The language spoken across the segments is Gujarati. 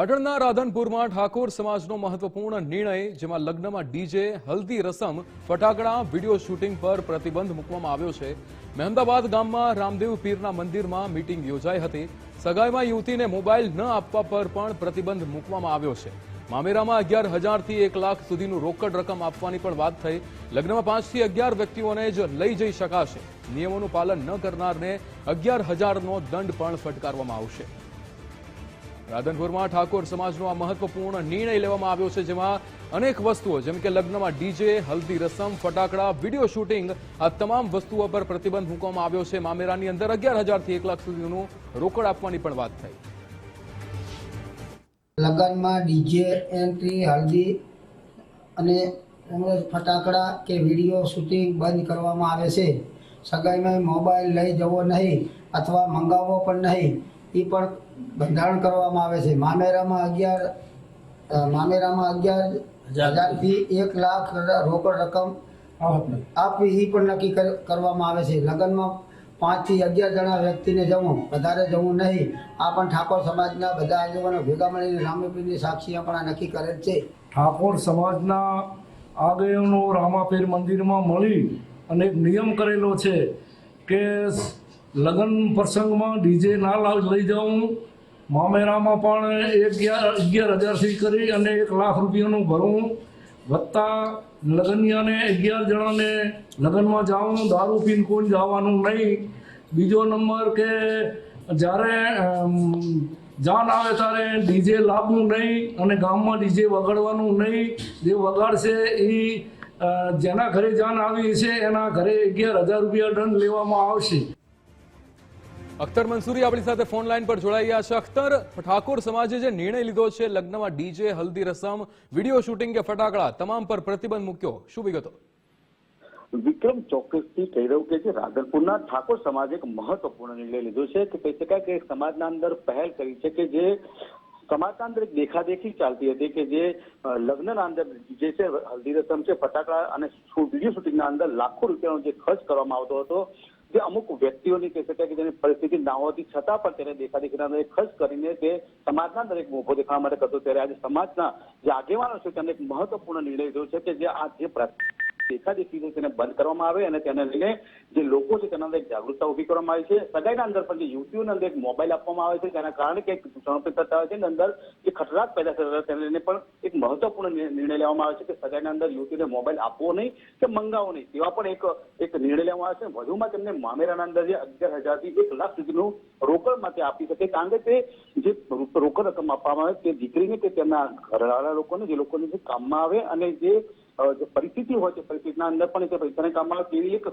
પાટણના રાધનપુરમાં ઠાકોર સમાજનો મહત્વપૂર્ણ નિર્ણય, જેમાં લગ્નમાં ડીજે, હલ્દી રસમ, ફટાકડા, વીડિયો શૂટિંગ પર પ્રતિબંધ મૂકવામાં આવ્યો છે. મહેમદાબાદ ગામમાં રામદેવ પીરના મંદિરમાં મીટિંગ યોજાઈ હતી. સગાઈમાં યુવતીને મોબાઈલ ન આપવા પર પણ પ્રતિબંધ મૂકવામાં આવ્યો છે. મામેરામાં અગિયાર હજારથી એક લાખ સુધીનું રોકડ રકમ આપવાની પણ વાત થઈ. લગ્નમાં પાંચથી અગિયાર વ્યક્તિઓને જ લઈ જઈ શકાશે. નિયમોનું પાલન ન કરનારને અગિયાર હજારનો દંડ પણ ફટકારવામાં આવશે. રાધનપુરમાં ઠાકોર સમાજનો આ મહત્વપૂર્ણ નિર્ણય લેવામાં આવ્યો છે, જેમાં અનેક વસ્તુઓ, જેમ કે લગ્નમાં ડીજે, હલ્દી રસમ, ફટાકડા, વીડિયો શૂટિંગ, આ તમામ વસ્તુઓ પર પ્રતિબંધ મૂકવામાં આવ્યો છે. મામેરાની અંદર અગિયાર હજારથી એક લાખ સુધીનું રોકડ આપવાની પણ વાત થઈ. લગ્નમાં ડીજે એન્ટ્રી, હલ્દી અને ફટાકડા કે વીડિયો શૂટિંગ બંધ કરવામાં આવે છે. સગાઈમાં મોબાઈલ લઈ જવો નહીં અથવા મંગાવવો પણ નહીં. એ પણ બંધારણ કરવામાં આવે છે. મામેરામાં અગિયાર મામેરામાં અગિયાર હજારથી એક લાખ રોકડ રકમ આપવી એ પણ નક્કી કરવામાં આવે છે. લગ્નમાં પાંચથી અગિયાર જણા વ્યક્તિને જવું વધારે જવું નહીં. આ પણ ઠાકોર સમાજના બધા આગેવાનો ભેગા મળીને રામાપીરની સાક્ષીઓ પણ આ નક્કી કરેલ છે. ઠાકોર સમાજના આગેવાનો રામાપીર મંદિરમાં મળી અને એક નિયમ કરેલો છે કે લગ્ન પ્રસંગમાં ડીજે ના લઈ જાઉં. મામેરામાં પણ અગિયાર અગિયાર હજારથી કરી અને એક લાખ રૂપિયાનું ભરવું વત્તા લગ્નિયાને અગિયાર જણાને લગ્નમાં જવાનું દારૂ પીને કોઈ જવાનું નહીં. બીજો નંબર કે જ્યારે જાન આવે ત્યારે ડીજે લાવવું નહીં અને ગામમાં ડીજે વગાડવાનું નહીં. જે વગાડશે એ જેના ઘરે જાન આવી છે એના ઘરે અગિયાર હજાર રૂપિયા દંડ લેવામાં આવશે. અખ્તર મંસૂરી આપણી સાથે ફોન લાઈન પર જોડાઈ છે. અખ્તર, ઠાકોર સમાજે જે નિર્ણય લીધો છે લગ્નમાં ડીજે, હલ્દી રસમ, વીડિયો શૂટિંગ કે ફટાકડા, તમામ પર પ્રતિબંધ મૂક્યો. શું વિગતો? વિક્રમ, ચોક્કસથી કહી રહ્યું કે જે રાધનપુરના ઠાકોર સમાજે એક મહત્વપૂર્ણ નિર્ણય લીધો છે. કે કહી શકાય કે સમાજના અંદર પહેલ કરી છે કે જે સમાજના અંદર દેખાદેખી ચાલતી હતી કે જે લગ્નના અંદર જે છે, હલ્દી રસમ છે, ફટાકડા અને વીડિયો શૂટિંગના અંદર લાખો રૂપિયાનો જે ખર્ચ કરવામાં આવતો હતો. જે અમુક વ્યક્તિઓની કહી શકાય કે જેની પરિસ્થિતિ ના હોતી છતાં પણ તેને દેખાદેખીના ખર્ચ કરીને તે સમાજના એક મોભો દેખાવા માટે કરતો ત્યારે આજે સમાજના જે આગેવાનો છે તેમને એક મહત્વપૂર્ણ નિર્ણય લીધો છે કે જે આ જે દેખાદેખી તેને બંધ કરવામાં આવે અને તેને લઈને જે લોકો છે તેના અંદર એક જાગૃતતા ઊભી કરવામાં આવી છે. સગાઈના અંદર પણ જે યુવતીઓને અંદર એક મોબાઈલ આપવામાં આવે છે, તેના કારણે કે દૂષણો થતા હોય છે. અને અંદર જે ખતરાટ પેદા થતા તેને લઈને પણ એક મહત્વપૂર્ણ નિર્ણય લેવામાં આવે છે કે સગાઈના અંદર યુવતીઓને મોબાઈલ આપવો નહીં કે મંગાવો નહીં, તેવા પણ એક એક નિર્ણય લેવામાં આવે છે. વધુમાં તેમને મામેરાના અંદર જે અગિયાર હજારથી એક લાખ સુધીનું રોકડ માટે આપી શકે, કારણ કે તે જે રોકડ રકમ આપવામાં આવે તે દીકરીને કે તેમના ઘરવાળા લોકોને, જે લોકોને કામમાં આવે અને જે જે પરિસ્થિતિ હોય છે પરિસ્થિતિના અંદર પણ તે પૈસાને કામમાં કેવી એક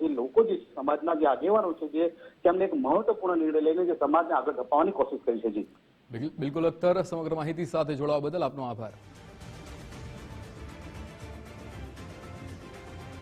જે લોકો જે સમાજના જે આગેવાનો છે જે તેમને એક મહત્વપૂર્ણ નિર્ણય લઈને જે સમાજને આગળ ધપાવવાની કોશિશ કરી છે જી. બિલકુલ અખ્તર, સમગ્ર માહિતી સાથે જોડાવા બદલ આપનો આભાર.